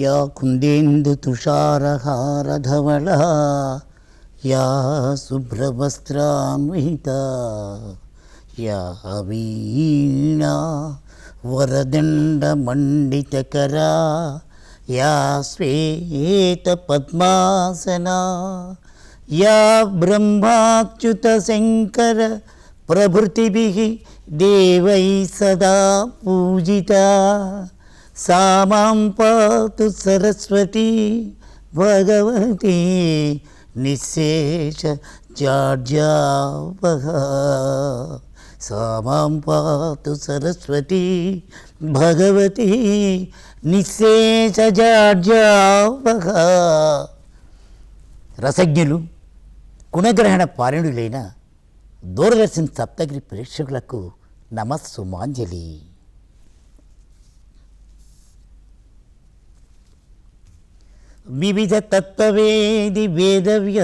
Yeah కుందేందు తుషారహారధవళ యా శుభ్రవస్త్రాన్విత యా వీణా వరదండమండితకరా యా శ్వేత పద్మాసనా యా బ్రహ్మాచ్యుత శంకర ప్రభృతిభిः సామాం పాతు సరస్వతి భగవతి నిశేష జాడ్యావహ సామాం పాతు సరస్వతి భగవతి నిశేష జాడ్యావహ రసజ్ఞులు గుణగ్రహణ పారణులైన దూరదర్శన్ సప్తగిరి ప్రేక్షకులకు నమస్సుమాంజలి. వివిధ తత్వవేది వేదవ్యాసుడాదిముని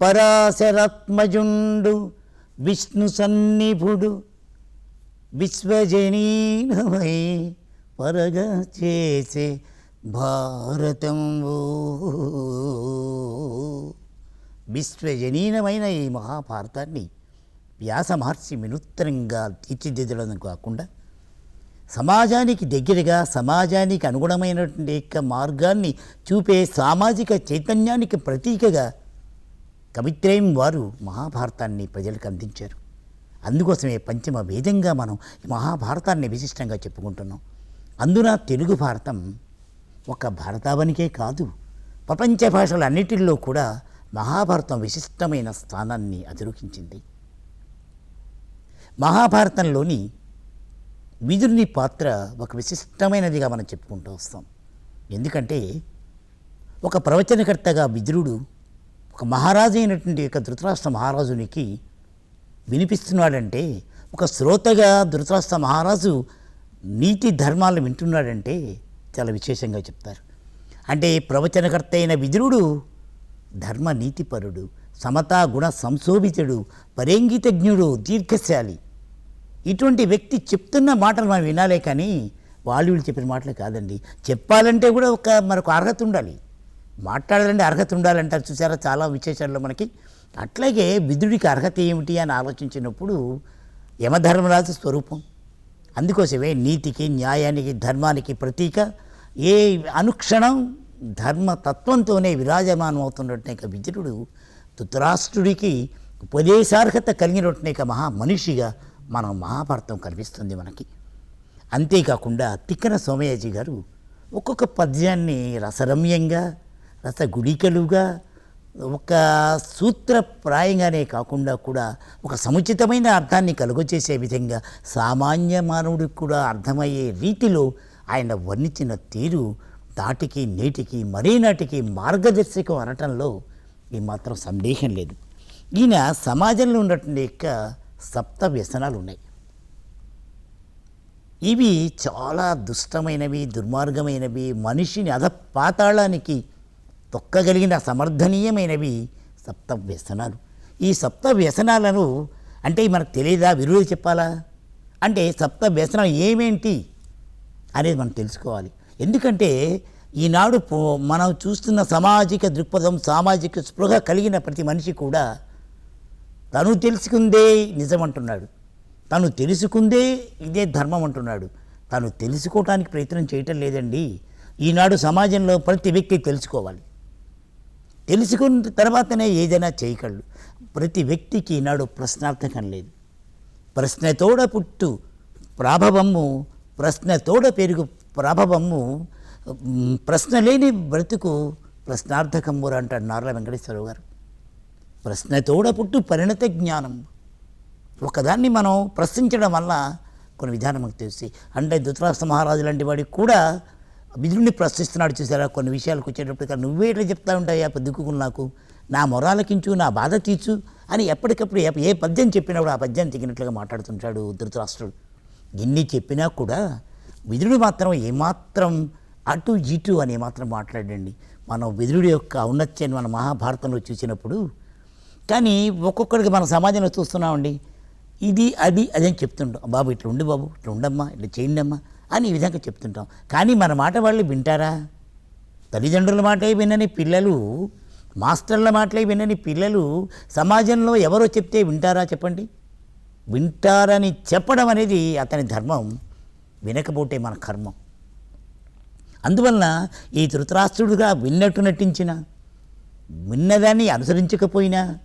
పరాశరాత్మజుండు విష్ణు సన్నిభుడు విశ్వజనీనమై పరగా చేసే భారతంబు విశ్వజనీనమైన ఈ మహాభారతాన్ని వ్యాస మహర్షి వినూత్నంగా తీర్చిదిద్దడం కాకుండా సమాజానికి దగ్గరగా సమాజానికి అనుగుణమైనటువంటి యొక్క మార్గాన్ని చూపే సామాజిక చైతన్యానికి ప్రతీకగా కవిత్రయం వారు మహాభారతాన్ని ప్రజలకు అందించారు. అందుకోసమే పంచమ వేదంగా మనం ఈ మహాభారతాన్ని విశిష్టంగా చెప్పుకుంటున్నాం. అందున తెలుగు భారతం ఒక భారతావనికే కాదు ప్రపంచ భాషలన్నిటిల్లో కూడా మహాభారతం విశిష్టమైన స్థానాన్ని అధిరోహించింది. మహాభారతంలోని విదురుని పాత్ర ఒక విశిష్టమైనదిగా మనం చెప్పుకుంటూ వస్తాం. ఎందుకంటే ఒక ప్రవచనకర్తగా విదురుడు ఒక మహారాజు అయినటువంటి యొక్క ధృతరాష్ట్ర మహారాజునికి వినిపిస్తున్నాడంటే ఒక శ్రోతగా ధృతరాష్ట్ర మహారాజు నీతి ధర్మాలను వింటున్నాడంటే చాలా విశేషంగా చెప్తారు. అంటే ప్రవచనకర్త అయిన విదురుడు ధర్మ నీతిపరుడు సమతా గుణ సంశోభితుడు పరేంగితజ్ఞుడు దీర్ఘశాలి. ఇటువంటి వ్యక్తి చెప్తున్న మాటలు మనం వినాలే కానీ వాళ్ళు వీళ్ళు చెప్పిన మాటలు కాదండి. చెప్పాలంటే కూడా ఒక మనకు అర్హత ఉండాలి. మాట్లాడాలంటే అర్హత ఉండాలంటారు చూసారా? చాలా విశేషాల్లో మనకి. అట్లాగే విధుడికి అర్హత ఏమిటి అని ఆలోచించినప్పుడు యమధర్మరాజు స్వరూపం. అందుకోసమే నీతికి న్యాయానికి ధర్మానికి ప్రతీక. ఏ అనుక్షణం ధర్మతత్వంతోనే విరాజమానం అవుతున్నట్టు విదురుడు ధృతరాష్ట్రుడికి ఉపదేశార్హత కలిగినట్టునే మహా మనిషిగా మనం మహాభారతం కనిపిస్తుంది మనకి. అంతేకాకుండా తిక్కన సోమయాజీ గారు ఒక్కొక్క పద్యాన్ని రసరమ్యంగా రసగుడికలుగా ఒక సూత్రప్రాయంగానే కాకుండా కూడా ఒక సముచితమైన అర్థాన్ని కలుగచేసే విధంగా సామాన్య మానవుడికి కూడా అర్థమయ్యే రీతిలో ఆయన వర్ణించిన తీరు దాటికి నేటికి మరీ నాటికి మార్గదర్శకం అనటంలో ఏమాత్రం సందేహం లేదు. ఈయన సమాజంలో ఉన్నటువంటి యొక్క సప్త వ్యసనాలు ఉన్నాయి ఇవి చాలా దుష్టమైనవి దుర్మార్గమైనవి మనిషిని అధపాతాళానికి తొక్కగలిగిన సమర్థనీయమైనవి సప్త వ్యసనాలు. ఈ సప్త వ్యసనాలను అంటే మనకు తెలియదా విరువులు చెప్పాలా? అంటే సప్త వ్యసనాలు ఏమేంటి అనేది మనం తెలుసుకోవాలి. ఎందుకంటే ఈనాడు మనం చూస్తున్న సామాజిక దృక్పథం సామాజిక స్పృహ కలిగిన ప్రతి మనిషి కూడా తను తెలుసుకుందే నిజం అంటున్నాడు తను తెలుసుకుందే ఇదే ధర్మం అంటున్నాడు తను తెలుసుకోవటానికి ప్రయత్నం చేయటం లేదండి. ఈనాడు సమాజంలో ప్రతి వ్యక్తి తెలుసుకోవాలి. తెలుసుకున్న తర్వాతనే ఏదైనా చేయగలడు. ప్రతి వ్యక్తికి ఈనాడు ప్రశ్నార్థకం లేదు. ప్రశ్నతోడ పుట్టు ప్రాభవము ప్రశ్నతోడ పెరుగు ప్రాభవము ప్రశ్న లేని బ్రతుకు ప్రశ్నార్థకమ్మురు అంటాడు నార్ల వెంకటేశ్వరరావు గారు. ప్రశ్న పుట్టు పరిణత జ్ఞానం. ఒకదాన్ని మనం ప్రశ్నించడం వల్ల కొన్ని విధానం మనకు తెలిసి అంటే ధృతరాష్ట్ర మహారాజు లాంటి వాడికి కూడా విధుడిని ప్రశ్నిస్తున్నాడు చూసారా? కొన్ని విషయాలకు వచ్చేటప్పటికీ నువ్వే ఇట్లా చెప్తా ఉంటాయా దిక్కుకుని నాకు. నా మొరాలకించు నా బాధ తీర్చు అని ఎప్పటికప్పుడు ఏ- పద్యం చెప్పినప్పుడు ఆ పద్యం తగినట్లుగా మాట్లాడుతుంటాడు ధృతరాష్ట్రుడు. ఎన్ని చెప్పినా కూడా విధుడు మాత్రం ఏమాత్రం అటు ఇటు అని ఏమాత్రం మాట్లాడండి మనం విధుడి యొక్క ఔన్నత్యాన్ని మన మహాభారతంలో చూసినప్పుడు కానీ ఒక్కొక్కరికి మన సమాజంలో చూస్తున్నామండి ఇది అది అది అని చెప్తుంటాం. బాబు ఇట్లా ఉండి బాబు ఇట్లా ఉండమ్మా ఇట్లా చేయండి అమ్మా అని ఈ విధంగా చెప్తుంటాం. కానీ మన మాట వాళ్ళు వింటారా? తల్లిదండ్రుల మాటే వినని పిల్లలు మాస్టర్ల మాటలే వినని పిల్లలు సమాజంలో ఎవరో చెప్తే వింటారా చెప్పండి? వింటారని చెప్పడం అనేది అతని ధర్మం వినకపోతే మన కర్మం. అందువలన ఈ ధృతరాష్ట్రుడుగా విన్నట్టు నటించిన విన్నదాన్ని అనుసరించకపోయినా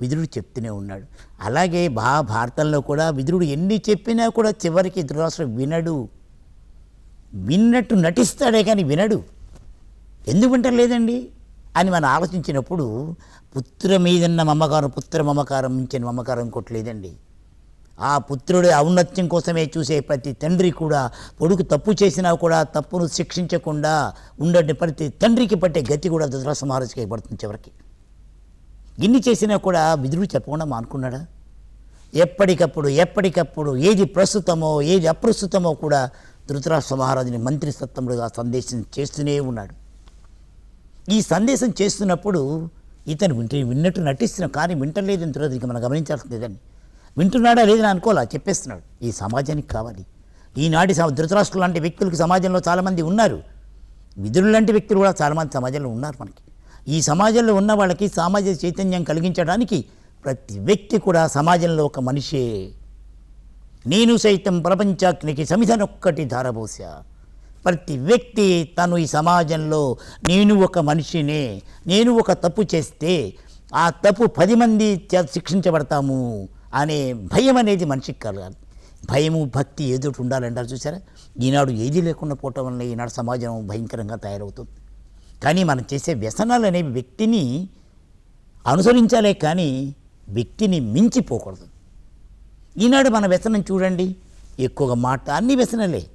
విదురుడు చెప్తూనే ఉన్నాడు. అలాగే మహాభారతంలో కూడా విదురుడు ఎన్ని చెప్పినా కూడా చివరికి ధృతరాష్ట్రుడు వినడు. విన్నట్టు నటిస్తాడే కానీ వినడు. ఎందుకు లేదండి అని మనం ఆలోచించినప్పుడు పుత్ర మీదన్న మమకారం పుత్ర మమకారం మించిన మమకారం ఇంకోట్లేదండి. ఆ పుత్రుడి ఔన్నత్యం కోసమే చూసే ప్రతి తండ్రి కూడా కొడుకు తప్పు చేసినా కూడా తప్పును శిక్షించకుండా ఉండని ప్రతి తండ్రికి పట్టే గతి కూడా ధృతరాష్ట్ర మహారాజుకి పడుతుంది చివరికి. ఇన్ని చేసినా కూడా విధుడు చెప్పకుండా మానుకున్నాడా? ఎప్పటికప్పుడు ఎప్పటికప్పుడు ఏది ప్రస్తుతమో ఏది అప్రస్తుతమో కూడా ధృతరాష్ట్ర మహారాజుని మంత్రిసత్వముడుగా సందేశం చేస్తూనే ఉన్నాడు. ఈ సందేశం చేస్తున్నప్పుడు ఇతను వింటే విన్నట్టు నటిస్తున్నాం కానీ వింటలేదని తర్వాత మనం గమనించాల్సింది దాన్ని వింటున్నాడా లేదని అనుకోవాలా? చెప్పేస్తున్నాడు. ఈ సమాజానికి కావాలి. ఈనాటి ధృతరాష్ట్రులు లాంటి వ్యక్తులకు సమాజంలో చాలామంది ఉన్నారు. విధులు లాంటి వ్యక్తులు కూడా చాలామంది సమాజంలో ఉన్నారు మనకి. ఈ సమాజంలో ఉన్న వాళ్ళకి సామాజిక చైతన్యం కలిగించడానికి ప్రతి వ్యక్తి కూడా సమాజంలో ఒక మనిషే. నేను సైతం ప్రపంచాగ్నికి సమిధనొక్కటి ధారబోసా. ప్రతి వ్యక్తి తను ఈ సమాజంలో నేను ఒక మనిషినే నేను ఒక తప్పు చేస్తే ఆ తప్పు పది మంది శిక్షించబడతాము అనే భయం అనేది మనిషికి కలగాలి భయము భక్తి ఏదో ఉండాలంటారు చూసారా? ఈనాడు ఏది లేకుండా పోవటం వల్ల ఈనాడు సమాజం భయంకరంగా తయారవుతుంది. కానీ మనం చేసే వ్యసనాలు అనేవి వ్యక్తిని అనుసరించాలే కానీ వ్యక్తిని మించిపోకూడదు. ఈనాడు మన వ్యసనం చూడండి ఎక్కువగా మాట అన్ని వ్యసనలే.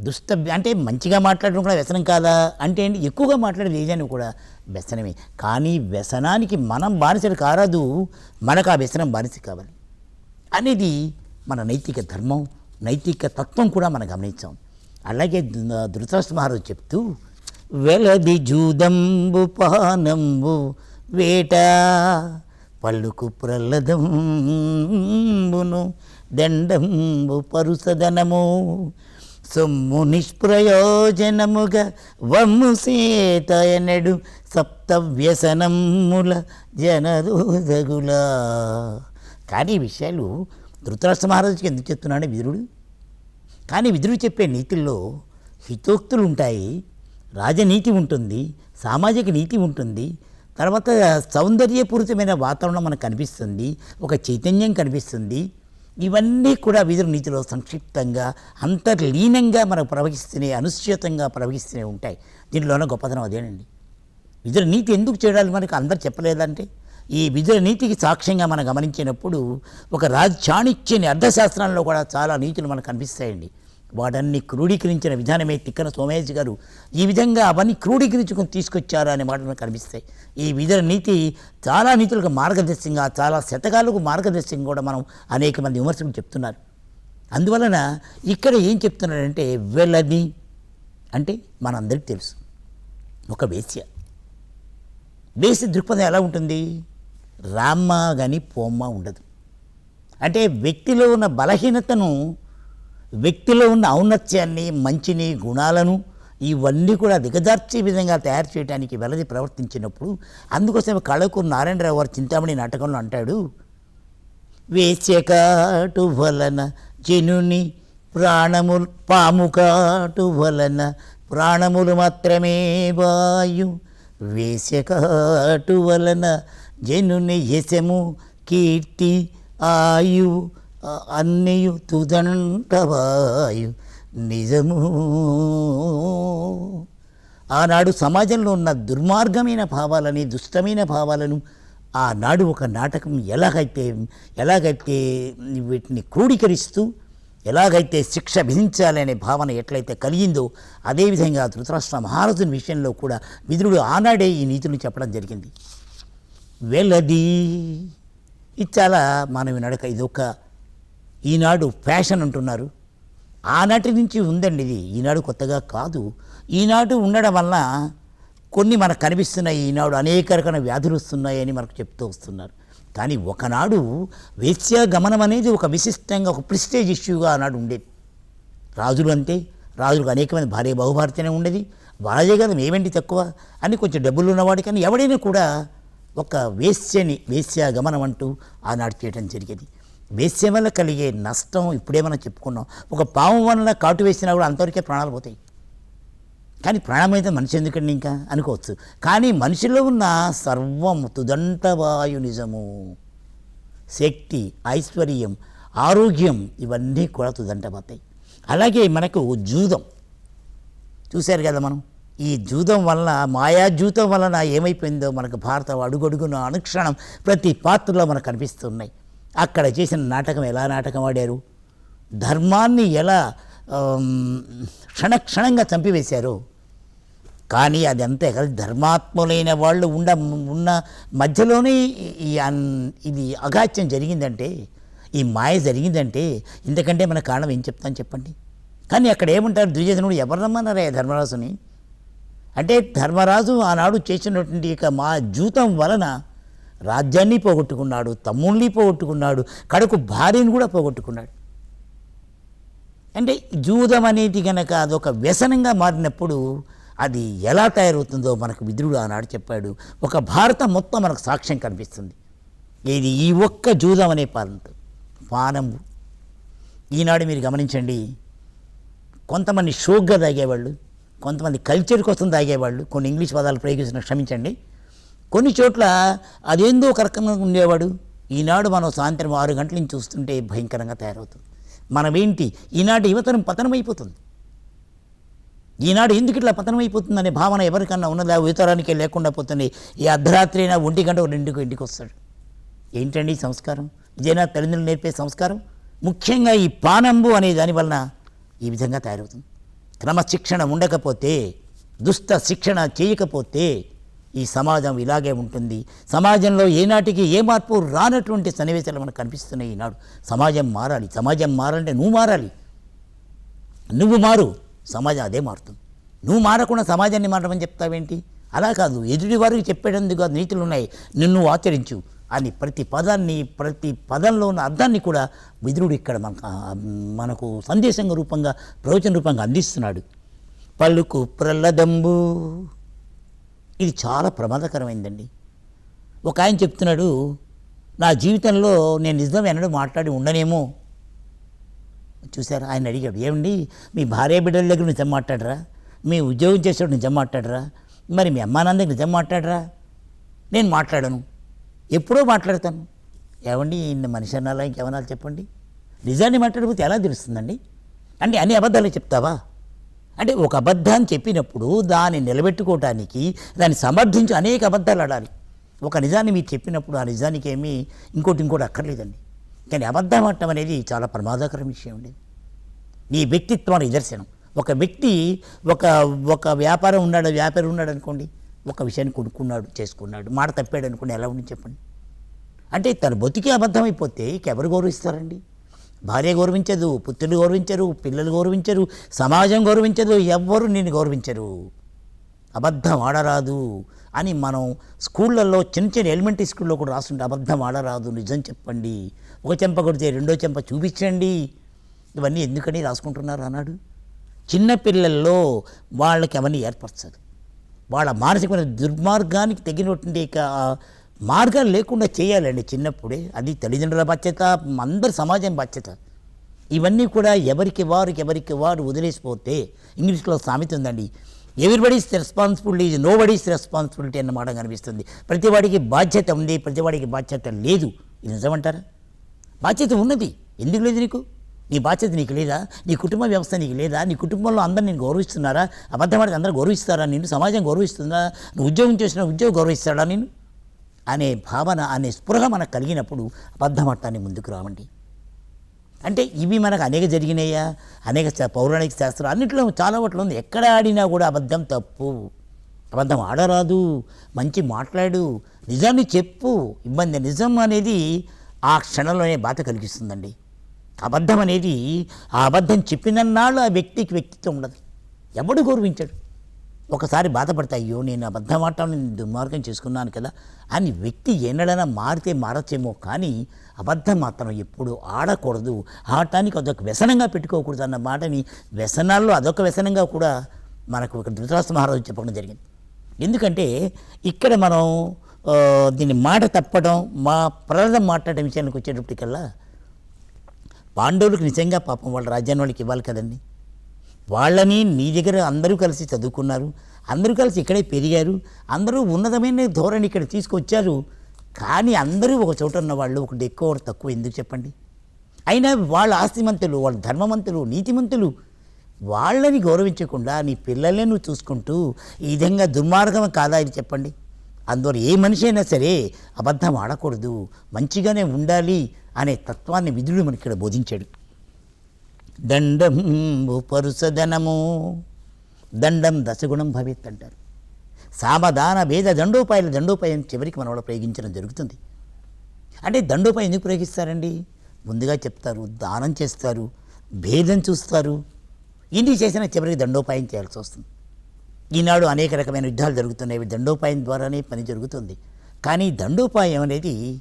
దుష్ట అంటే మంచిగా మాట్లాడడం కూడా వ్యసనం కాదా? అంటే ఏంటి? ఎక్కువగా మాట్లాడేది ఏదని కూడా వ్యసనమే. కానీ వ్యసనానికి మనం బానిసలు కారాదు మనకు ఆ వ్యసనం బానిస కావాలి. అనేది మన నైతిక ధర్మం నైతిక తత్వం కూడా మనం గమనించాం. అలాగే ధృ- ధృతరాష్ట్ర మహారాజు చెప్తూ వెలది జూదంబు పానంబు వేట పళ్ళుకు ప్రల్లదంబును దండంబు పరుసదనము సొమ్ము నిష్ప్రయోజనముగా వమ్ము సేతయనడు సప్తవ్యసనముల కానీ ఈ విషయాలు ధృతరాష్ట్ర మహారాజుకి ఎందుకు చెప్తున్నాడు విదురుడు? కానీ విదురుడు చెప్పే నీతుల్లో హితోక్తులు ఉంటాయి రాజనీతి ఉంటుంది సామాజిక నీతి ఉంటుంది. తర్వాత సౌందర్యపూరితమైన వాతావరణం మనకు కనిపిస్తుంది ఒక చైతన్యం కనిపిస్తుంది. ఇవన్నీ కూడా విదురు నీతిలో సంక్షిప్తంగా అంతర్లీనంగా మనకు ప్రవహిస్తూనే అనుశ్చితంగా ప్రవహిస్తూనే ఉంటాయి. దీనిలోనే గొప్పతనం అదేనండి. విధుల నీతి ఎందుకు చేయాలి మనకు అందరు చెప్పలేదంటే? ఈ విధుల నీతికి సాక్ష్యంగా మనం గమనించినప్పుడు ఒక రాజ చాణిక్యని అర్థశాస్త్రంలో కూడా చాలా నీతులు మనకు కనిపిస్తాయండి. వాడన్ని క్రోడీకరించిన విధానమే తిక్కన సోమేష్ గారు. ఈ విధంగా అవన్నీ క్రోడీకరించుకొని తీసుకొచ్చారు అనే మాటలు కనిపిస్తాయి. ఈ విధ నీతి చాలా నీతులకు మార్గదర్శకంగా చాలా శతకాలకు మార్గదర్శకంగా కూడా మనం అనేక మంది విమర్శకులు చెప్తున్నారు. అందువలన ఇక్కడ ఏం చెప్తున్నాడంటే వెళ్ళది అంటే మనందరికీ తెలుసు. ఒక వేశ్య. వేసి దృక్పథం ఎలా ఉంటుంది? రామ్మ కానీ పోమ్మ ఉండదు. అంటే వ్యక్తిలో ఉన్న బలహీనతను వ్యక్తిలో ఉన్న ఔన్నత్యాన్ని మంచిని గుణాలను ఇవన్నీ కూడా దిగజార్చే విధంగా తయారు చేయడానికి వెలది ప్రవర్తించినప్పుడు అందుకోసం కళకు నారాయణరావు గారు చింతామణి నాటకంలో అంటాడు వేశ్యకాటు వలన జనుని ప్రాణములు పాముకాటు వలన ప్రాణములు మాత్రమే వాయు. వేశ్యకాటు వలన జనుని యశము కీర్తి ఆయు. అన్నయు తుదంటవాయు నిజము. ఆనాడు సమాజంలో ఉన్న దుర్మార్గమైన భావాలని దుష్టమైన భావాలను ఆనాడు ఒక నాటకం ఎలాగైతే ఎలాగైతే వీటిని క్రోడీకరిస్తూ ఎలాగైతే శిక్ష విధించాలనే భావన ఎట్లయితే కలిగిందో అదేవిధంగా ధృతరాష్ట్ర మహారాజుని విషయంలో కూడా విదురుడు ఆనాడే ఈ నీతులు చెప్పడం జరిగింది. వెలది ఇది చాలా మానవి నడక? ఇదొక ఈనాడు ఫ్యాషన్ అంటున్నారు. ఆనాటి నుంచి ఉందండి ఇది. ఈనాడు కొత్తగా కాదు. ఈనాడు ఉండడం వల్ల కొన్ని మనకు కనిపిస్తున్నాయి. ఈనాడు అనేక రకాల వ్యాధులు వస్తున్నాయని మనకు చెప్తూ వస్తున్నారు. కానీ ఒకనాడు వేశ్యా గమనం అనేది ఒక విశిష్టంగా ఒక ప్రిస్టేజ్ ఇష్యూగా ఆనాడు ఉండేది. రాజులు అంతే. రాజులకు అనేకమైన భార్య బహుభారతనే ఉండేది. వాళ్ళే కదా మేమేంటి తక్కువ అని కొంచెం డబ్బులు ఉన్నవాడు కానీ ఎవడైనా కూడా ఒక వేశ్యని వేశ్యాగమనం అంటూ ఆనాడు చేయడం జరిగేది. వేసే వల్ల కలిగే నష్టం ఇప్పుడే మనం చెప్పుకున్నాం. ఒక పాము వల్ల కాటు వేసినా కూడా అంతవరకే ప్రాణాలు పోతాయి. కానీ ప్రాణం అయితే మనిషి ఎందుకండి ఇంకా? అనుకోవచ్చు. కానీ మనిషిలో ఉన్న సర్వం తుదంట వాయు నిజము. శక్తి ఐశ్వర్యం ఆరోగ్యం ఇవన్నీ కూడా తుదంట పోతాయి. అలాగే మనకు జూదం. చూశారు కదా మనం? ఈ జూదం వలన మాయా జూతం వలన ఏమైపోయిందో మనకు భారత అడుగడుగున అనుక్షణం ప్రతి పాత్రలో మనకు కనిపిస్తున్నాయి. అక్కడ చేసిన నాటకం ఎలా నాటకం ఆడారు ధర్మాన్ని ఎలా క్షణక్షణంగా చంపివేశారు? కానీ అది అంతే కదా ధర్మాత్ములైన వాళ్ళు ఉండ ఉన్న మధ్యలోనే ఈ- ఇది అగాత్యం జరిగిందంటే ఈ మాయ జరిగిందంటే ఇంతకంటే మన కారణం ఏం చెప్తాను చెప్పండి? కానీ అక్కడ ఏమంటారు దుర్యోధనుడు? ఎవరు రమ్మన్నారా ధర్మరాజుని? అంటే ధర్మరాజు ఆనాడు చేసినటువంటి ఇక మా జూతం వలన రాజ్యాన్ని పోగొట్టుకున్నాడు తమ్ముళ్ళని పోగొట్టుకున్నాడు కడుకు భార్యను కూడా పోగొట్టుకున్నాడు. అంటే జూదం అనేది కనుక అదొక వ్యసనంగా మారినప్పుడు అది ఎలా తయారవుతుందో మనకు విద్రుడు ఆనాడు చెప్పాడు. ఒక భారతం మొత్తం మనకు సాక్ష్యం కనిపిస్తుంది. ఇది ఈ ఒక్క జూదం అనే పాలన పానం. ఈనాడు మీరు గమనించండి. కొంతమంది షోక్గా తాగేవాళ్ళు కొంతమంది కల్చర్ కోసం తాగేవాళ్ళు కొన్ని ఇంగ్లీష్ పదాలు ప్రయోగించిన క్షమించండి. కొన్ని చోట్ల అదేందో ఒక రకంగా ఉండేవాడు. ఈనాడు మనం సాయంత్రం ఆరు గంటల నుంచి చూస్తుంటే భయంకరంగా తయారవుతుంది. మనమేంటి? ఈనాటి యువతరం పతనమైపోతుంది. ఈనాడు ఎందుకు ఇట్లా పతనమైపోతుంది అనే భావన ఎవరికన్నా ఉన్నదా? యువతరానికే లేకుండా పోతుంది. ఈ అర్ధరాత్రి అయినా ఒంటి గంట రెండుకు ఇంటికి వస్తాడు. ఏంటండి ఈ సంస్కారం? ఇదేనా తల్లిదండ్రులు నేర్పే సంస్కారం? ముఖ్యంగా ఈ పానంబు అనే దాని వలన ఈ విధంగా తయారవుతుంది. క్రమశిక్షణ ఉండకపోతే దుష్ట శిక్షణ చేయకపోతే ఈ సమాజం ఇలాగే ఉంటుంది. సమాజంలో ఏనాటికి ఏ మార్పు రానటువంటి సన్నివేశాలు మనకు కనిపిస్తున్నాయి ఈనాడు. సమాజం మారాలి. సమాజం మారాలంటే నువ్వు మారాలి. నువ్వు మారు. సమాజం అదే మారుతుంది. నువ్వు మారకుండా సమాజాన్ని మారమని చెప్తావేంటి? అలా కాదు. ఎదుటి వారికి చెప్పేటందుకు కాదు నీతులు ఉన్నాయి. నిన్ను ఆచరించు అని ప్రతి పదాన్ని ప్రతి పదంలో ఉన్న అర్థాన్ని కూడా విదురుడు ఇక్కడ మనకు మనకు సందేశంగా రూపంగా ప్రవచన రూపంగా అందిస్తున్నాడు. పలుకు ప్రల్లదంబు ఇది చాలా ప్రమాదకరమైందండి. ఒక ఆయన చెప్తున్నాడు నా జీవితంలో నేను నిజం ఎన్నడూ మాట్లాడి ఉండనేమో. చూసారా ఆయన అడిగాడు ఏమండి మీ భార్య బిడ్డల దగ్గర నిజం మాట్లాడరా? మీ ఉద్యోగం చేసేటప్పుడు నిజం మాట్లాడరా? మరి మీ అమ్మానాన్న దగ్గర నిజం మాట్లాడరా? నేను మాట్లాడను. ఎప్పుడో మాట్లాడతాను. ఏమండి ఇన్ని మనిషి అనాలా ఇంకేమనాలి చెప్పండి? నిజాన్ని మాట్లాడిపోతే ఎలా తెలుస్తుందండి? అంటే అన్ని అబద్ధాలు చెప్తావా? అంటే ఒక అబద్ధాన్ని చెప్పినప్పుడు దాన్ని నిలబెట్టుకోవటానికి దాన్ని సమర్థించి అనేక అబద్ధాలు ఆడాలి. ఒక నిజాన్ని మీరు చెప్పినప్పుడు ఆ నిజానికి ఏమీ ఇంకోటి ఇంకోటి అక్కర్లేదండి. కానీ అబద్ధం ఆడటం అనేది చాలా ప్రమాదకరం విషయం అండి. నీ వ్యక్తిత్వం నిదర్శనం. ఒక వ్యక్తి ఒక ఒక వ్యాపారం ఉన్నాడు వ్యాపారం ఉన్నాడు అనుకోండి ఒక విషయాన్ని కొనుక్కున్నాడు చేసుకున్నాడు మాట తప్పాడు అనుకోండి ఎలా ఉంది చెప్పండి? అంటే తన బతికి అబద్ధం అయిపోతే ఎవరు గౌరవిస్తారండి? భార్య గౌరవించదు పుత్రులు గౌరవించరు పిల్లలు గౌరవించరు సమాజం గౌరవించదు ఎవ్వరు నిన్ను గౌరవించరు. అబద్ధం ఆడరాదు అని మనం స్కూళ్ళల్లో చిన్న చిన్న ఎలిమెంటరీ స్కూల్లో కూడా రాస్తుంటే అబద్ధం ఆడరాదు నిజం చెప్పండి. ఒక చెంప కొడితే రెండో చెంప చూపించండి. ఇవన్నీ ఎందుకని రాసుకుంటున్నారు అన్నాడు. చిన్నపిల్లల్లో వాళ్ళకి అవన్నీ ఏర్పరచదు. వాళ్ళ మానసికమైన దుర్మార్గానికి తగినటువంటి మార్గాలు లేకుండా చేయాలండి చిన్నప్పుడే. అది తల్లిదండ్రుల బాధ్యత అందరి సమాజం బాధ్యత. ఇవన్నీ కూడా ఎవరికి వారు ఎవరికి వారు వదిలేసిపోతే ఇంగ్లీష్లో సామెత ఉందండి. Everybody's responsibility is nobody's responsibility అన్నమాట కనిపిస్తుంది. ప్రతివాడికి బాధ్యత ఉంది ప్రతివాడికి బాధ్యత లేదు. ఇది నిజమంటారా? బాధ్యత ఉన్నది. ఎందుకు లేదు నీకు? నీ బాధ్యత నీకు లేదా? నీ కుటుంబ వ్యవస్థ నీకు లేదా? నీ కుటుంబంలో అందరు నేను గౌరవిస్తున్నారా? అబద్ధమాడికి అందరూ గౌరవిస్తారా? నిన్ను సమాజం గౌరవిస్తుందా? నువ్వు ఉద్యోగం చేసిన ఉద్యోగం గౌరవిస్తాడా నేను అనే భావన అనే స్పృహ మనకు కలిగినప్పుడు అబద్ధమట్టాన్ని ముందుకు రావండి. అంటే ఇవి మనకు అనేక జరిగినాయా? అనేక పౌరాణిక శాస్త్రం అన్నింటిలో చాలా వాటిలో ఉంది. ఎక్కడ ఆడినా కూడా అబద్ధం తప్పు. అబద్ధం ఆడరాదు. మంచి మాట్లాడు. నిజాన్ని చెప్పు. ఇబ్బంది నిజం అనేది ఆ క్షణంలోనే బాధ కలిగిస్తుందండి. అబద్ధం అనేది ఆ అబద్ధం చెప్పినన్నాళ్ళు ఆ వ్యక్తికి వ్యక్తిత్వం ఉండదు. ఎవడు గౌరవించాడు? ఒకసారి బాధపడతా అయ్యో నేను అబద్ధం ఆడటం నేను దుర్మార్గం చేసుకున్నాను కదా. అని వ్యక్తి ఎన్నడైనా మారితే మారచ్చేమో కానీ అబద్ధం మాత్రం ఎప్పుడు ఆడకూడదు. ఆడటానికి అదొక వ్యసనంగా పెట్టుకోకూడదు అన్న మాటని వ్యసనాల్లో అదొక వ్యసనంగా కూడా మనకు ఒక ధృతరాష్ట్ర మహారాజు చెప్పడం జరిగింది. ఎందుకంటే ఇక్కడ మనం దీన్ని మాట తప్పడం మా ప్రజల మాట్లాడడం విషయానికి వచ్చేటప్పటికల్లా పాండవులకు నిజంగా పాపం వాళ్ళ రాజ్యాన్ని వాళ్ళకి ఇవ్వాలి కదండి. వాళ్ళని నీ దగ్గర అందరూ కలిసి చదువుకున్నారు అందరూ కలిసి ఇక్కడే పెరిగారు అందరూ ఉన్నతమైన ధోరణి ఇక్కడ తీసుకొచ్చారు కానీ అందరూ ఒక చోట ఉన్న వాళ్ళు ఒకటి ఎక్కువ ఒకటి తక్కువ ఎందుకు చెప్పండి? అయినా వాళ్ళ ఆస్తిమంతులు వాళ్ళ ధర్మవంతులు నీతిమంతులు వాళ్ళని గౌరవించకుండా నీ పిల్లలే నువ్వు చూసుకుంటూ ఈ విధంగా దుర్మార్గం కాదా ఇది చెప్పండి. అందువల్ల ఏ మనిషి అయినా సరే అబద్ధం ఆడకూడదు మంచిగానే ఉండాలి అనే తత్వాన్ని విధుడు మనకి ఇక్కడ బోధించాడు. దండం పరుసదనము దండం దశగుణం భవిత్ అంటారు. సామదాన భేద దండోపాయలు దండోపాయం చివరికి మన వాళ్ళు ప్రయోగించడం జరుగుతుంది. అంటే దండోపాయం ఎందుకు ప్రయోగిస్తారండి? ముందుగా చెప్తారు దానం చేస్తారు భేదం చూస్తారు. ఇన్ని చేసినా చివరికి దండోపాయం చేయాల్సి వస్తుంది. ఈనాడు అనేక రకమైన యుద్ధాలు జరుగుతున్నాయి. దండోపాయం ద్వారానే పని జరుగుతుంది. కానీ దండోపాయం అనేది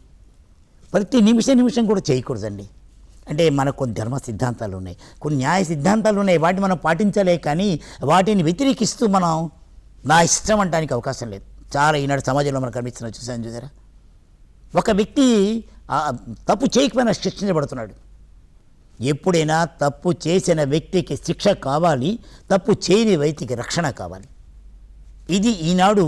ప్రతి నిమిష నిమిషం కూడా చేయకూడదండి. అంటే మనకు కొన్ని ధర్మ సిద్ధాంతాలు ఉన్నాయి. కొన్ని న్యాయ సిద్ధాంతాలు ఉన్నాయి. వాటిని మనం పాటించలే కానీ వాటిని వ్యతిరేకిస్తూ మనం నా ఇష్టం అంటానికి అవకాశం లేదు. చాలా ఈనాడు సమాజంలో మనకు కనిపిస్తున్న చూసాను చూసారా ఒక వ్యక్తి తప్పు చేయకపోయినా శిక్షించబడుతున్నాడు. ఎప్పుడైనా తప్పు చేసిన వ్యక్తికి శిక్ష కావాలి తప్పు చేయని వ్యక్తికి రక్షణ కావాలి. ఇది ఈనాడు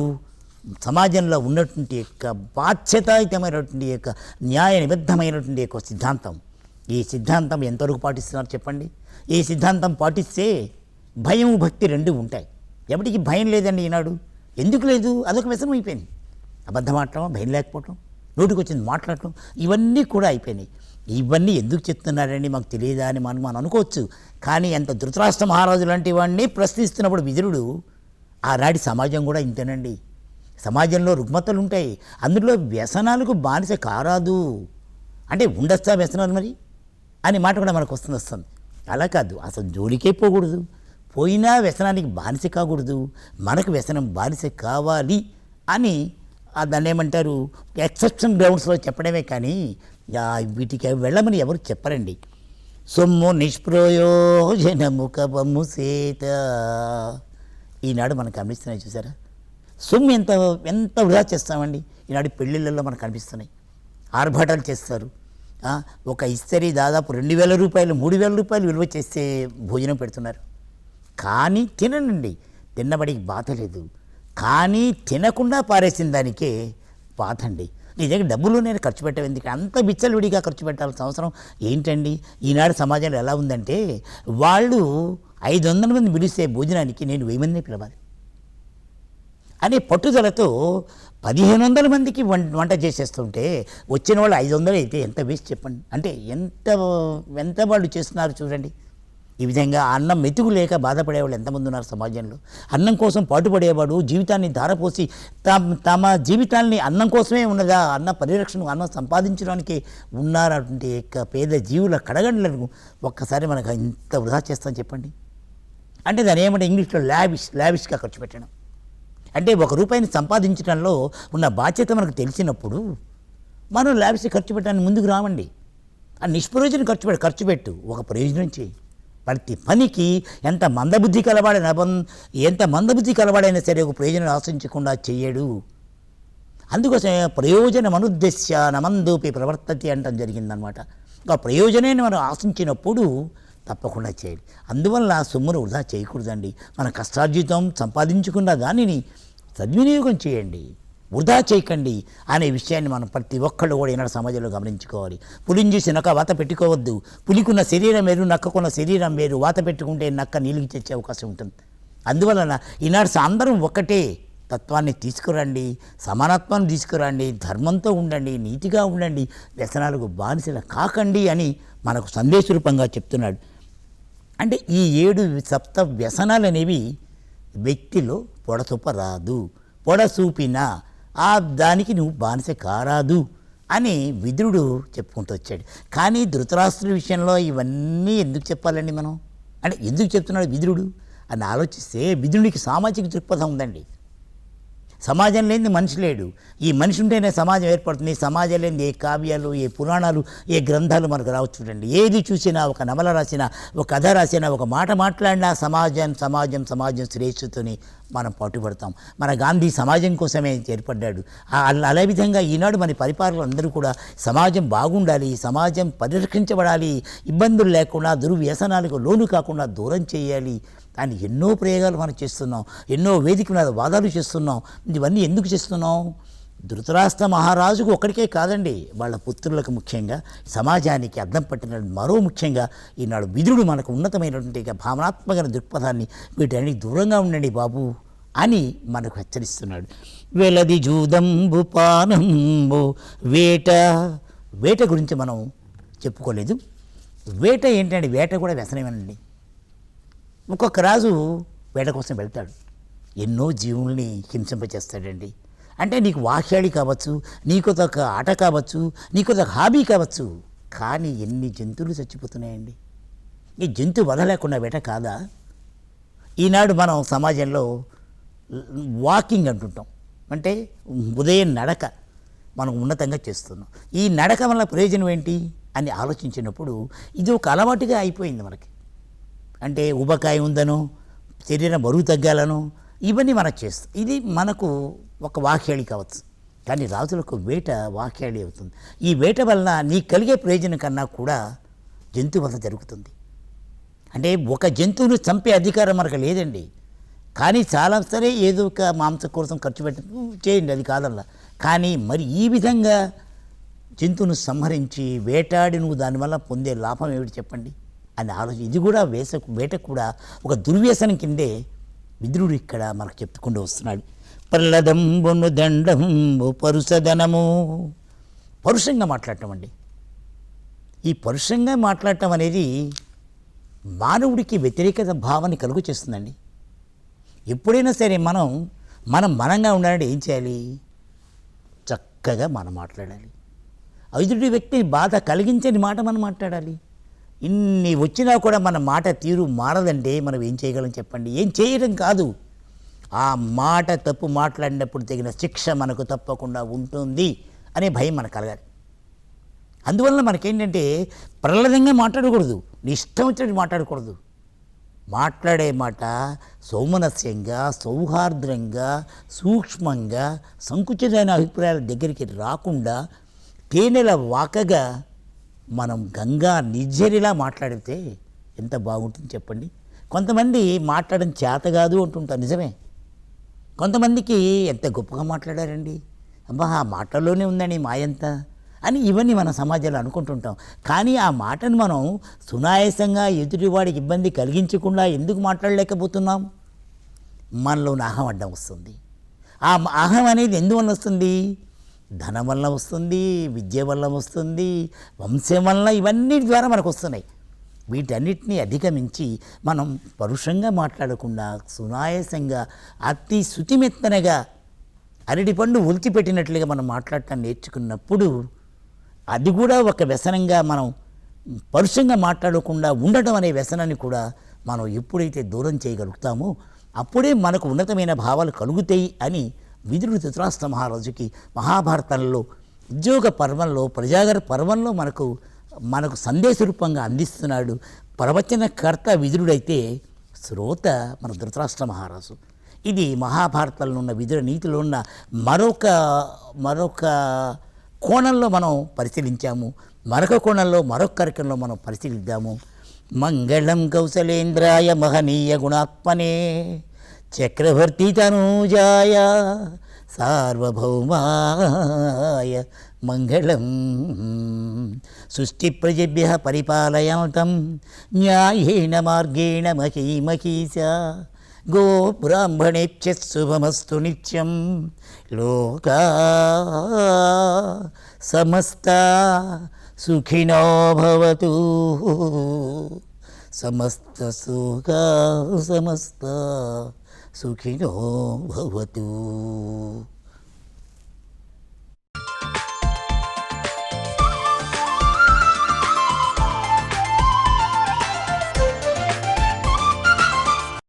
సమాజంలో ఉన్నటువంటి యొక్క బాధ్యతాయుతమైనటువంటి యొక్క న్యాయ నిబద్ధమైనటువంటి యొక్క సిద్ధాంతం. ఈ సిద్ధాంతం ఎంతవరకు పాటిస్తున్నారు చెప్పండి? ఈ సిద్ధాంతం పాటిస్తే భయం భక్తి రెండు ఉంటాయి. ఎవరికి భయం లేదండి ఈనాడు? ఎందుకు లేదు? అదొక వ్యసనం అయిపోయింది. అబద్ధం ఆడటం భయం లేకపోవటం నోటికి వచ్చింది మాట్లాడటం ఇవన్నీ కూడా అయిపోయినాయి. ఇవన్నీ ఎందుకు చెప్తున్నారని మాకు తెలియదా అని మనం మనం అనుకోవచ్చు. కానీ ఎంత ధృతరాష్ట్ర మహారాజు లాంటి వాడిని ప్రశ్నిస్తున్నప్పుడు విదురుడు ఆనాటి సమాజం కూడా ఇంతేనండి. సమాజంలో రుగ్మతలు ఉంటాయి. అందులో వ్యసనాలకు బానిస కారాదు. అంటే ఉండొచ్చా వ్యసనాలు మరి? అని మాట కూడా మనకు వస్తుంది వస్తుంది. అలా కాదు అసలు జోలికే పోకూడదు. పోయినా వ్యసనానికి బానిస కాకూడదు. మనకు వ్యసనం బానిస కావాలి అని దాన్ని ఏమంటారు ఎక్సెప్షన్ గ్రౌండ్స్లో చెప్పడమే కానీ వీటికి వెళ్ళమని ఎవరు చెప్పరండి. సొమ్ము నిష్ప్రయోజనము కపము సేత. ఈనాడు మనం గమనిస్తున్నాయి చూసారా? సొమ్ము ఎంత ఎంత వృధా చేస్తామండి? ఈనాడు పెళ్ళిళ్ళల్లో మనకు కనిపిస్తున్నాయి. ఆర్భాటాలు చేస్తారు. ఒక ఇస్తరి దాదాపు రెండు వేల రూపాయలు మూడు వేల రూపాయలు విలువ చేస్తే భోజనం పెడుతున్నారు. కానీ తిననండి. తిన్నబడికి బాధ లేదు. కానీ తినకుండా పారేసిన దానికే బాధ అండి నిజంగా దగ్గర డబ్బులు నేను ఖర్చు పెట్టాను ఎందుకు? అంత విచ్చలవిడిగా ఖర్చు పెట్టాల్సిన అవసరం ఏంటండి? ఈనాడు సమాజంలో ఎలా ఉందంటే వాళ్ళు ఐదు వందల మంది పిలిస్తే భోజనానికి నేను వెయ్యి మందిని పిలవాలి. అనే పట్టుదలతో పదిహేను వందల మందికి వం వంట చేసేస్తుంటే వచ్చిన వాళ్ళు ఐదు వందలు అయితే ఎంత వేస్ట్ చెప్పండి. అంటే ఎంత ఎంత వాళ్ళు చేస్తున్నారు చూడండి. ఈ విధంగా అన్నం మెతుకు లేక బాధపడేవాళ్ళు ఎంతమంది ఉన్నారు సమాజంలో. అన్నం కోసం పాటుపడేవాడు జీవితాన్ని ధారపోసి తమ తమ జీవితాన్ని అన్నం కోసమే ఉన్నదా? అన్న పరిరక్షణ అన్నం సంపాదించడానికి ఉన్నారంటే యొక్క పేద జీవుల కడగండ్లను ఒక్కసారి మనకు ఇంత వృధా చేస్తాం చెప్పండి. అంటే దాని ఏమంటే ఇంగ్లీష్లో లావిష్ లావిష్గా ఖర్చు పెట్టడం. అంటే ఒక రూపాయిని సంపాదించడంలో ఉన్న బాధ్యత మనకు తెలిసినప్పుడు మనం ల్యాబ్స్ ఖర్చు పెట్టడానికి ముందుకు రావండి. ఆ నిష్ప్రయోజనం ఖర్చు పెట్టు ఖర్చు పెట్టు. ఒక ప్రయోజనం చేయి. ప్రతి పనికి ఎంత మందబుద్ధి కలవాడైన ఎంత మందబుద్ధి కలవాడైనా సరే ఒక ప్రయోజనం ఆశించకుండా చేయడు. అందుకోసం ప్రయోజనం అనుద్దేశ్య నమందూపి ప్రవర్తతి అంటం జరిగిందనమాట. ఆ ప్రయోజనాన్ని మనం ఆశించినప్పుడు తప్పకుండా చేయాలి. అందువల్ల సొమ్మును వృధా చేయకూడదండి. మన కష్టార్జితం సంపాదించుకున్న దానిని సద్వినియోగం చేయండి వృధా చేయకండి అనే విషయాన్ని మనం ప్రతి ఒక్కళ్ళు కూడా ఈనాడు సమాజంలో గమనించుకోవాలి. పులిని చూసి నక్క వాత పెట్టుకోవద్దు. పులికున్న శరీరం వేరు నక్కకున్న శరీరం వేరు. వాత పెట్టుకుంటే నక్క నీళ్ళకి తెచ్చే అవకాశం ఉంటుంది. అందువలన ఈనాడు అందరం ఒక్కటే తత్వాన్ని తీసుకురండి సమానత్వాన్ని తీసుకురండి ధర్మంతో ఉండండి నీతిగా ఉండండి వ్యసనాలకు బానిసలు కాకండి అని మనకు సందేశ రూపంగా చెప్తున్నాడు. అంటే ఈ ఏడు సప్త వ్యసనాలు అనేవి వ్యక్తిలో పొడసూపరాదు పొడసూపినా ఆ దానికి నువ్వు బానిస కారాదు అని విదురుడు చెప్పుకుంటూ వచ్చాడు. కానీ ధృతరాష్ట్రుడి విషయంలో ఇవన్నీ ఎందుకు చెప్పాలండి మనం? అంటే ఎందుకు చెప్తున్నాడు విదురుడు? అని ఆలోచిస్తే విదురుడికి సామాజిక దృక్పథం ఉందండి. సమాజం లేనిది మనిషి లేడు. ఈ మనిషి ఉంటేనే సమాజం ఏర్పడుతుంది. సమాజం లేని ఏ కావ్యాలు ఏ పురాణాలు ఏ గ్రంథాలు మనకు రావచ్చు చూడండి. ఏది చూసినా ఒక నవల రాసినా ఒక కథ రాసినా ఒక మాట మాట్లాడినా సమాజం సమాజం సమాజం శ్రేష్ఠతని మనం పాటుపడతాం. మన గాంధీ సమాజం కోసమే ఏర్పడ్డాడు. అలా- అదే విధంగా ఈనాడు మన పరిపాలకులు అందరూ కూడా సమాజం బాగుండాలి సమాజం పరిరక్షించబడాలి ఇబ్బందులు లేకుండా దుర్వ్యసనాలకు లోను కాకుండా దూరం చేయాలి అని ఎన్నో ప్రయోగాలు మనం చేస్తున్నాం. ఎన్నో వేదిక మీద వాదాలు చేస్తున్నాం. ఇవన్నీ ఎందుకు చేస్తున్నాం? ధృతరాష్ట్ర మహారాజుకు ఒక్కడికే కాదండి వాళ్ళ పుత్రులకు ముఖ్యంగా సమాజానికి అద్దం పట్టిన మరో ముఖ్యంగా ఈనాడు విధుడు మనకు ఉన్నతమైనటువంటి భావనాత్మకమైన భావనాత్మక దృక్పథాన్ని వీటన్ని దూరంగా ఉండండి బాబు అని మనకు హెచ్చరిస్తున్నాడు. వెలది జూదంబు పానంబు వేట వేట గురించి మనం చెప్పుకోలేదు. వేట ఏంటంటే వేట కూడా వ్యసనమేనండి. ఒక్కొక్క రాజు వేట కోసం వెళ్తాడు. ఎన్నో జీవుల్ని హింసింపచేస్తాడండి. అంటే నీకు వాక్యాడి కావచ్చు నీకొక ఆట కావచ్చు నీకు ఒక హాబీ కావచ్చు. కానీ ఎన్ని జంతువులు చచ్చిపోతున్నాయండి? ఈ జంతు వదలేకుండా వేట కాదా? ఈనాడు మనం సమాజంలో వాకింగ్ అంటుంటాం. అంటే ఉదయం నడక మనం ఉన్నతంగా చేస్తున్నాం. ఈ నడక వల్ల ప్రయోజనం ఏంటి అని ఆలోచించినప్పుడు ఇది ఒక అలవాటుగా అయిపోయింది మనకి. అంటే ఉబకాయ ఉందనో శరీరం బరువు తగ్గాలనో ఇవన్నీ మనకు చేస్తాం. ఇది మనకు ఒక వాక్యాళి కావచ్చు. కానీ రాజులకు వేట వాక్యాళి అవుతుంది. ఈ వేట వలన నీకు కలిగే ప్రయోజనం కన్నా కూడా జంతువు వల్ల జరుగుతుంది. అంటే ఒక జంతువును చంపే అధికారం మనకు లేదండి. కానీ చాలా సరే ఏదో ఒక మాంసం కోసం ఖర్చు పెట్టి చేయండి అది కాదల్లా కానీ మరి ఈ విధంగా జంతువును సంహరించి వేటాడి నువ్వు దానివల్ల పొందే లాభం ఏమిటి చెప్పండి? అని ఆలోచన ఇది కూడా వేస వేట కూడా ఒక దుర్వ్యసనం కిందే విద్రుడు ఇక్కడ మనకు చెప్పుకుంటూ వస్తున్నాడు. పల్లదంబును దండంబు పరుసదనము. పరుషంగా మాట్లాడటం అండి. ఈ పరుషంగా మాట్లాడటం అనేది మానవుడికి వ్యతిరేకత భావాన్ని కలుగు చేస్తుందండి. ఎప్పుడైనా సరే మనం మనం మనంగా ఉండాలంటే ఏం చేయాలి? చక్కగా మనం మాట్లాడాలి. ఎదుటి వ్యక్తిని బాధ కలిగించని మాట మనం మాట్లాడాలి. ఇన్ని వచ్చినా కూడా మన మాట తీరు మారదంటే మనం ఏం చేయగలం చెప్పండి? ఏం చేయడం కాదు. ఆ మాట తప్పు మాట్లాడినప్పుడు తగిన శిక్ష మనకు తప్పకుండా ఉంటుంది అనే భయం మనకు కలగాలి. అందువల్ల మనకేంటంటే ప్రహ్లాదంగా మాట్లాడకూడదు నీ ఇష్టం వచ్చినట్టు మాట్లాడకూడదు. మాట్లాడే మాట సౌమనస్యంగా సౌహార్ద్రంగా సూక్ష్మంగా సంకుచితమైన అభిప్రాయాల దగ్గరికి రాకుండా తేనెల వాకగా మనం గంగా నిర్జరిలా మాట్లాడితే ఎంత బాగుంటుంది చెప్పండి? కొంతమంది మాట్లాడడం చేత కాదు అంటుంటారు నిజమే. కొంతమందికి ఎంత గొప్పగా మాట్లాడారండి? అబ్బా ఆ మాటల్లోనే ఉందండి మాయంతా అని ఇవన్నీ మన సమాజంలో అనుకుంటుంటాం. కానీ ఆ మాటను మనం సునాయాసంగా ఎదుటివాడికి ఇబ్బంది కలిగించకుండా ఎందుకు మాట్లాడలేకపోతున్నాం? మనలో అహం అడ్డం వస్తుంది. ఆ అహం అనేది ఎందువల్ల వస్తుంది? ధనం వల్ల వస్తుంది విద్య వల్ల వస్తుంది వంశం వల్ల ఇవన్నీ ద్వారా మనకు వస్తున్నాయి. వీటన్నిటిని అధిగమించి మనం పరుషంగా మాట్లాడకుండా సునాయాసంగా అతి శుతిమెత్తనగా అరటిపండు ఒలిచిపెట్టినట్లుగా మనం మాట్లాడటం నేర్చుకున్నప్పుడు అది కూడా ఒక వ్యసనంగా మనం పరుషంగా మాట్లాడకుండా ఉండటం అనే వ్యసనాన్ని కూడా మనం ఎప్పుడైతే దూరం చేయగలుగుతామో అప్పుడే మనకు ఉన్నతమైన భావాలు కలుగుతాయి అని విదురుడు ధృతరాష్ట్ర మహారాజుకి మహాభారతంలో ఉద్యోగ పర్వంలో ప్రజాగర పర్వంలో మనకు మనకు సందేశ రూపంగా అందిస్తున్నాడు. ప్రవచనకర్త విదురుడైతే శ్రోత మన ధృతరాష్ట్ర మహారాజు. ఇది మహాభారతంలో ఉన్న విదుర నీతిలో ఉన్న మరొక మరొక కోణంలో మనం పరిశీలించాము. మరొక కోణంలో మరొక కార్యక్రమంలో మనం పరిశీలిద్దాము. మంగళం కౌశలేంద్రాయ మహనీయ గుణాత్మనే చక్రవర్తి తనూజాయ సార్వభౌమాయ మంగళం సృష్టి ప్రజభ్య పరిపాలయంతం న్యాయేణ మార్గేణ మహీమహీశ గో బ్రాహ్మణేభ్య శుభమస్తు నిత్యం లోకా సమస్త సుఖినో భవతు సమస్త సుఖ సమస్త సుఖినో భవతు.